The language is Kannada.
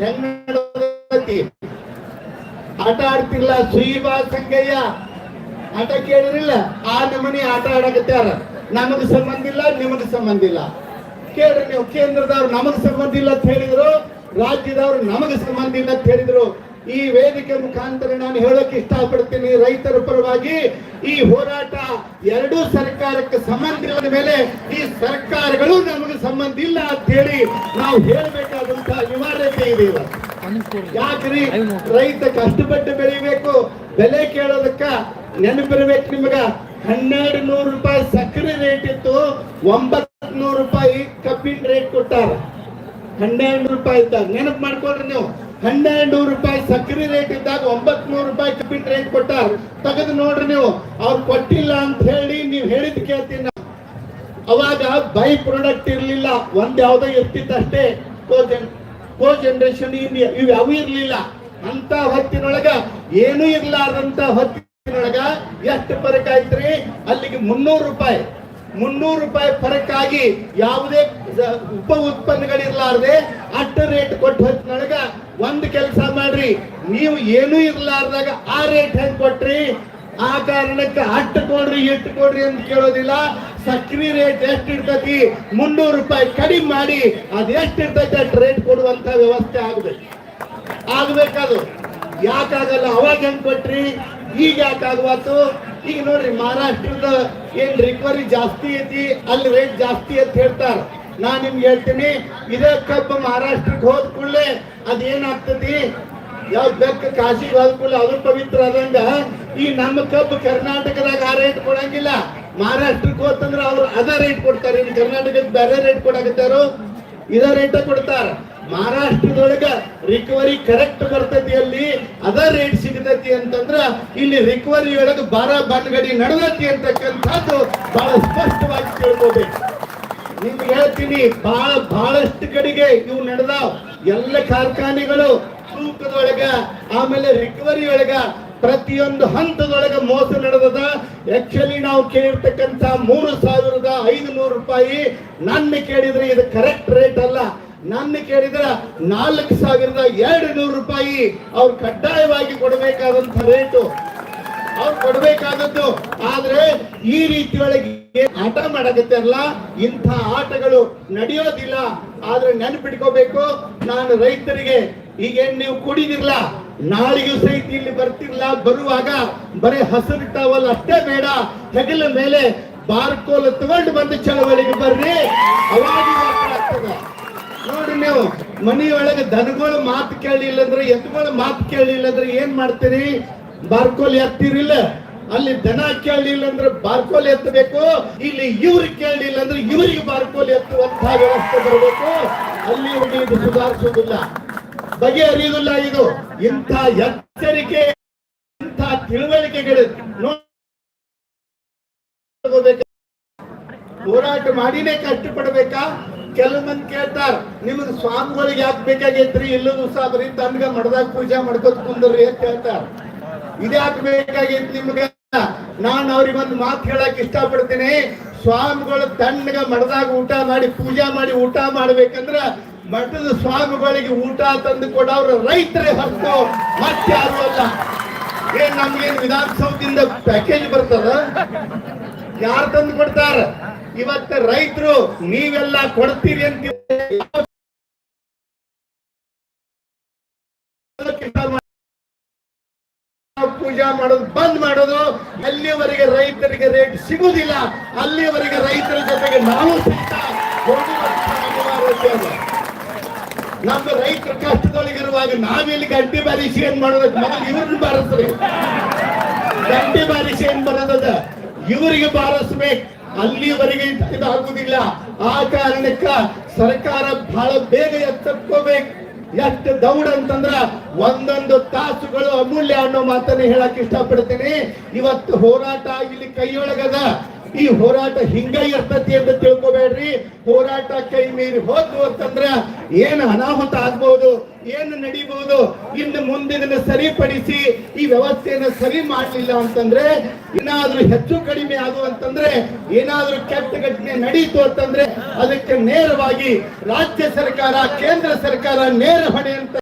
ಹೆಂಗ್ ನಡೆದೈತಿ ಆಟ ಆಡ್ತಿಲ್ಲ ಸುಯಿಬಾ ಸಂಗಯ್ಯ. ಆಟ ಕೇಳಿರಿಲ್ಲ ಆ ನಮನಿ ಆಟ ಆಡಕತ್ಯಾರ. ನಮಗ್ ಸಂಬಂಧ ಇಲ್ಲ, ನಿಮಗ್ ಸಂಬಂಧ ಇಲ್ಲ. ಕೇಳ್ರಿ ನೀವು, ಕೇಂದ್ರದವ್ರು ನಮಗ್ ಸಂಬಂಧ ಇಲ್ಲ ಅಂತ ಹೇಳಿದ್ರು, ರಾಜ್ಯದವ್ರು ನಮಗ್ ಸಂಬಂಧ ಇಲ್ಲ ಅಂತ ಹೇಳಿದ್ರು. ಈ ವೇದಿಕೆ ಮುಖಾಂತರ ನಾನು ಹೇಳಕ್ ಇಷ್ಟಪಡ್ತೀನಿ ರೈತರ ಪರವಾಗಿ, ಈ ಹೋರಾಟ ಎರಡೂ ಸರ್ಕಾರಕ್ಕೆ ಸಂಬಂಧ ಇಲ್ಲದ ಮೇಲೆ ಈ ಸರ್ಕಾರಗಳು ನಮಗೆ ಸಂಬಂಧ ಇಲ್ಲ ಅಂತ ಹೇಳಿ ನಾವು ಹೇಳಬೇಕಾದಂತ ಇದೆ ಯಾಕ್ರಿ? ರೈತ ಕಷ್ಟಪಟ್ಟು ಬೆಳಿಬೇಕು, ಬೆಲೆ ಕೇಳೋದಕ್ಕ ನೆನಪಿರ್ಬೇಕು ನಿಮಗ. ಹನ್ನೆರಡು ನೂರು ರೂಪಾಯಿ ಸಕ್ಕರೆ ರೇಟ್ ಇತ್ತು ಒಂಬತ್ ನೂರು ರೂಪಾಯಿ ಕಬ್ಬಿನ ರೇಟ್ ಕೊಟ್ಟಾರ. ಹನ್ನೆರಡು ರೂಪಾಯಿ ಇದ್ದಾಗ, ನೆನಪು ಮಾಡ್ಕೊಳ್ರಿ ನೀವು. ಹನ್ನೆರಡು ನೂರು ರೂಪಾಯಿ ಸಕ್ಕರೆ ರೇಟ್ ಇದ್ದಾಗ ಒಂಬತ್ ನೂರು ರೂಪಾಯಿ ಕಬ್ಬಿನ ರೇಟ್ ಕೊಟ್ಟಾರ. ತೆಗೆದು ನೋಡ್ರಿ ನೀವು, ಅವ್ರು ಕೊಟ್ಟಿಲ್ಲ ಅಂತ ಹೇಳಿ ನೀವು ಹೇಳಿದ್ ಕೇಳ್ತೀನಿ. ಅವಾಗ ಬೈ ಪ್ರಾಡಕ್ಟ್ ಇರ್ಲಿಲ್ಲ, ಒಂದ್ ಯಾವ್ದೋ ಕೋ ಜನರೇಷನ್ ಇವ್ ಯಾವ ಇರ್ಲಿಲ್ಲ. ಅಂತ ಹೊತ್ತಿನೊಳಗ ಏನು ಇರ್ಲಾರ್ದಂತ ಹೊತ್ತಿನೊಳಗ ಎಷ್ಟು ಫರಕ್ ಆಯ್ತ್ರಿ? ಅಲ್ಲಿಗೆ ಮುನ್ನೂರು ರೂಪಾಯಿ. ಮುನ್ನೂರು ರೂಪಾಯಿ ಫರಕ್ ಆಗಿ ಯಾವುದೇ ಉಪ ಉತ್ಪನ್ನಗಳಿರ್ಲಾರ್ದೆ ಅಷ್ಟು ರೇಟ್ ಕೊಟ್ಟು ಹೊತ್ತಿನೊಳಗ ಒಂದ್ ಕೆಲಸ ಮಾಡ್ರಿ. ನೀವು ಏನೂ ಇರ್ಲಾರ್ದಾಗ ಆ ರೇಟ್ ಹೆಂಗ್ ಕೊಟ್ರಿ? ಆ ಕಾರಣಕ್ಕೆ ಅಟ್ಟು ಕೊಡ್ರಿ, ಇಟ್ಟು ಕೊಡ್ರಿ ಅಂತ ಕೇಳೋದಿಲ್ಲ. ಸಕ್ರಿ ರೇಟ್ ಎಷ್ಟು ಇರ್ತೈತಿ ಮುನ್ನೂರು ರೂಪಾಯಿ ಕಡಿಮೆ ಮಾಡಿ, ಅದು ಎಷ್ಟು ಇರ್ತೈತಿ ಅಷ್ಟು ರೇಟ್ ಕೊಡುವಂತ ವ್ಯವಸ್ಥೆ ಆಗ್ಬೇಕು. ಆಗ್ಬೇಕದು. ಯಾಕಾಗಲ್ಲ ಅವಾಗ ಹೆಂಗ್ ಕೊಟ್ರಿ? ಈಗ ಯಾಕಾಗ್ಬಾರ್ದು ಈಗ ನೋಡ್ರಿ, ಮಹಾರಾಷ್ಟ್ರದ ಏನ್ ರಿಕವರಿ ಜಾಸ್ತಿ ಐತಿ, ಅಲ್ಲಿ ರೇಟ್ ಜಾಸ್ತಿ ಅಂತ ಹೇಳ್ತಾರ. ನಾ ನಿಮ್ಗೆ ಹೇಳ್ತೀನಿ, ಇದೇ ಕಬ್ಬು ಮಹಾರಾಷ್ಟ್ರಕ್ಕೆ ಹೋದ ಕೂಡಲೇ ಅದೇನಾಗ್ತತಿ? ಯಾವ ಬೆಕ್ಕ ಕಾಶಿಗೆ ಹೋದ ಕೂಡಲೇ ಅದು ಪವಿತ್ರ ಆದಂಗ ಈ ನಮ್ಮ ಕಬ್ಬು ಕರ್ನಾಟಕದಾಗ ಆ ರೇಟ್ ಕೊಡಂಗಿಲ್ಲ. ಮಹಾರಾಷ್ಟ್ರಕ್ಕೆ ಹೋತಂದ್ರ ಅವ್ರು ಅದ ರೇಟ್ ಕೊಡ್ತಾರೆ. ಇಲ್ಲಿ ಕರ್ನಾಟಕದ ಬೇರೆ ರೇಟ್ ಕೊಡಾಕತ್ತಾರು ಇದ ರೇಟ ಕೊಡ್ತಾರ. ಮಹಾರಾಷ್ಟ್ರದೊಳಗ ರಿಕವರಿ ಕರೆಕ್ಟ್ ಬರ್ತೈತಿ ಅಲ್ಲಿ, ಅದ ರೇಟ್ ಸಿಗತೈತಿ ಅಂತಂದ್ರ ಇಲ್ಲಿ ರಿಕವರಿ ಒಳಗ ಬಾರ ಬನ್ಗಡಿ ನಡೆದೈತಿ ಅಂತಕ್ಕಂಥದ್ದು ಬಹಳ ಸ್ಪಷ್ಟವಾಗಿ ತಿಳ್ಕೋಬೇಕು. ನಿಮ್ಗೆ ಹೇಳ್ತೀನಿ, ಬಹಳ, ಬಹಳಷ್ಟು ಕಡೆಗೆ ಇವು ನಡೆದಾವ್. ಎಲ್ಲ ಕಾರ್ಖಾನೆಗಳು ತೂಕದೊಳಗ, ಆಮೇಲೆ ರಿಕವರಿ ಒಳಗ ಪ್ರತಿಯೊಂದು ಹಂತದೊಳಗೆ ಮೋಸ ನಡೆದದ. ಆಕ್ಚುಲಿ ನಾವು ಕೇಳಿರ್ತಕ್ಕಂತ ಮೂರು ಸಾವಿರದ ಐದು ನೂರು ರೂಪಾಯಿ ನನ್ನ ಕೇಳಿದ್ರೆ ಇದು ಕರೆಕ್ಟ್ ರೇಟ್ ಅಲ್ಲ. ನನ್ನ ಕೇಳಿದ್ರ ನಾಲ್ಕು ಸಾವಿರದ ಎರಡು ನೂರು ರೂಪಾಯಿ ಅವ್ರು ಕಡ್ಡಾಯವಾಗಿ ಕೊಡಬೇಕಾದಂತ ರೇಟು ಅವ್ರು ಕೊಡಬೇಕಾದದ್ದು. ಆದ್ರೆ ಈ ರೀತಿಯೊಳಗೆ ಆಟ ಮಾಡಕತ್ತಾರಲ್ಲ ಇಂಥ ಆಟಗಳು ನಡೆಯೋದಿಲ್ಲ. ಆದ್ರೆ ನೆನಪಿಟ್ಕೋಬೇಕು. ನಾನು ರೈತರಿಗೆ, ಈಗೇನು ನೀವು ಕುಡಿದಿರ್ಲ? ನಾಳಿಗೂ ಸಹಿತ ಇಲ್ಲಿ ಬರ್ತಿರ್ಲ ಬರುವಾಗ ಬರೀ ಹಸಿರು ಟವಲ್ ಅಷ್ಟೇ ಬೇಡ. ಹೆಗಲ ಮೇಲೆ ಬಾರ್ಕೋಲ್ ತಗೊಂಡು ಬಂದು ಚಳವಳಿಗೆ ಬರ್ರಿ. ಅವಾಗ ನೋಡಿ ನೀವು, ಮನೆಯೊಳಗೆ ದನಗಳ ಮಾತು ಕೇಳಿಲ್ಲ ಅಂದ್ರೆ ಎತ್ತುಗಳ ಮಾತು ಕೇಳಿಲ್ಲ ಅಂದ್ರೆ ಏನ್ ಮಾಡ್ತೀರಿ? ಬಾರ್ಕೋಲ್ ಎತ್ತಿರಿಲ್ಲ ಅಲ್ಲಿ ದನ ಕೇಳಲಿಲ್ಲ ಅಂದ್ರೆ ಬಾರ್ಕೋಲ್ ಎತ್ತಬೇಕು. ಇಲ್ಲಿ ಇವ್ರಿಗೆ ಕೇಳಿಲ್ಲ ಅಂದ್ರೆ ಇವರಿಗೆ ಬಾರ್ಕೋಲ್ ಎತ್ತುವಂತಹ ವ್ಯವಸ್ಥೆ ಬರಬೇಕು. ಅಲ್ಲಿ ಇದು ಸುಧಾರಿಸುವುದಿಲ್ಲ. ಬಗೆಹರಿಯುವುದಿಲ್ಲ ಇದು. ಇಂಥ ಎಚ್ಚರಿಕೆ, ಇಂಥ ತಿಳುವಳಿಕೆಗಳು ಹೋರಾಟ ಮಾಡಿನೇ ಕಷ್ಟಪಡ್ಬೇಕಾ? ಕೆಲವು ಮಂದಿ ಕೇಳ್ತಾರ, ನಿಮ್ಗೆ ಸ್ವಾಮಿಗಳಿಗೆ ಯಾಕೆ ಬೇಕಾಗೈತ್ರಿ ಇಲ್ಲದು ಸಾಬ್ರಿ ತನ್ಗ ಮಡದಾಗ ಪೂಜೆ ಮಾಡ್ಕೊತ ಕುಂದ್ರಿ ಅಂತ ಹೇಳ್ತಾರ. ಇದ್ಯಾಕೆ ಬೇಕಾಗೈತಿ ನಿಮ್ಗೆ. ನಾನು ಅವ್ರಿಗೆ ಒಂದು ಮಾತು ಹೇಳಕ್ ಇಷ್ಟಪಡ್ತೀನಿ. ಸ್ವಾಮಿಗಳು ತಣ್ಣಗ ಮಡದಾಗ ಊಟ ಮಾಡಿ, ಪೂಜೆ ಮಾಡಿ, ಊಟ ಮಾಡ್ಬೇಕಂದ್ರ ಮಠದ ಸ್ವಾಮಿಗಳಿಗೆ ಊಟ ತಂದು ಕೊಡೋರು ರೈತರೇ ಹೊರತು ಯಾರು ಅಲ್ಲ. ಏನ್ ನಮ್ಗೇನ್ ವಿಧಾನಸೌಧದಿಂದ ಪ್ಯಾಕೇಜ್ ಬರ್ತದ? ಯಾರು ತಂದು ಕೊಡ್ತಾರ? ಇವತ್ತ ರೈತರು, ನೀವೆಲ್ಲ ಕೊಡ್ತೀರಿ ಅಂತ ಪೂಜಾ ಮಾಡೋದು, ಬಂದ್ ಮಾಡೋದು, ಅಲ್ಲಿವರೆಗೆ ರೈತರಿಗೆ ರೇಟ್ ಸಿಗುವುದಿಲ್ಲ ಅಲ್ಲಿವರೆಗೆ ರೈತರ ಜೊತೆಗೆ ನಾವು ಸಹಿತ ನಮ್ಮ ರೈತರ ಕಷ್ಟದೊಳಗಿರುವಾಗ ನಾವಿಲ್ಲಿ ಗಂಟೆ ಬಾರಿಸಿ ಏನ್ ಮಾಡೋದಕ್ಕೆ ಮೊದಲು ಇವ್ರನ್ನ ಬಾರಿಸ್ರಿ. ಗಂಟೆ ಬಾರಿಸಿ ಏನ್ ಬರೋದದ ಇವರಿಗೆ ಬಾರಿಸ್ಬೇಕು. ಅಲ್ಲಿವರೆಗೆ ಇದಾಗುದಿಲ್ಲ ಆ ಕಾರಣಕ್ಕ ಸರ್ಕಾರ ಬಹಳ ಬೇಗ ಎಚ್ಚೆತ್ಕೋಬೇಕು ಎಷ್ಟು ದೌಡ್ ಅಂತಂದ್ರ ಒಂದೊಂದು ತಾಸುಗಳು ಅಮೂಲ್ಯ ಅನ್ನೋ ಮಾತನ್ನ ಹೇಳಕ್ ಇಷ್ಟಪಡ್ತೀನಿ. ಇವತ್ತು ಹೋರಾಟ ಇಲ್ಲಿ ಕೈಯೊಳಗದ ಈ ಹೋರಾಟ ಹಿಂಗ ಇರ್ತತಿ ಅಂತ ತಿಳ್ಕೊಬೇಡ್ರಿ. ಹೋರಾಟ ಕೈ ಮೀರಿ ಹೋದ್ವು ಅಂತಂದ್ರ ಏನ್ ಅನಾಹುತ ಆಗ್ಬಹುದು ಏನು ನಡಿಬಹುದು ಇನ್ನು ಮುಂದಿನ ಸರಿಪಡಿಸಿ ಈ ವ್ಯವಸ್ಥೆಯನ್ನ ಸರಿ ಮಾಡಲಿಲ್ಲ ಅಂತಂದ್ರೆ, ಏನಾದ್ರೂ ಹೆಚ್ಚು ಕಡಿಮೆ ಆಗುವ ಅಂತಂದ್ರೆ, ಏನಾದ್ರೂ ಕೆಟ್ಟ ಘಟನೆ ನಡೀತು ಅಂತಂದ್ರೆ, ಅದಕ್ಕೆ ನೇರವಾಗಿ ರಾಜ್ಯ ಸರ್ಕಾರ, ಕೇಂದ್ರ ಸರ್ಕಾರ ನೇರ ಹೊಣೆ ಅಂತ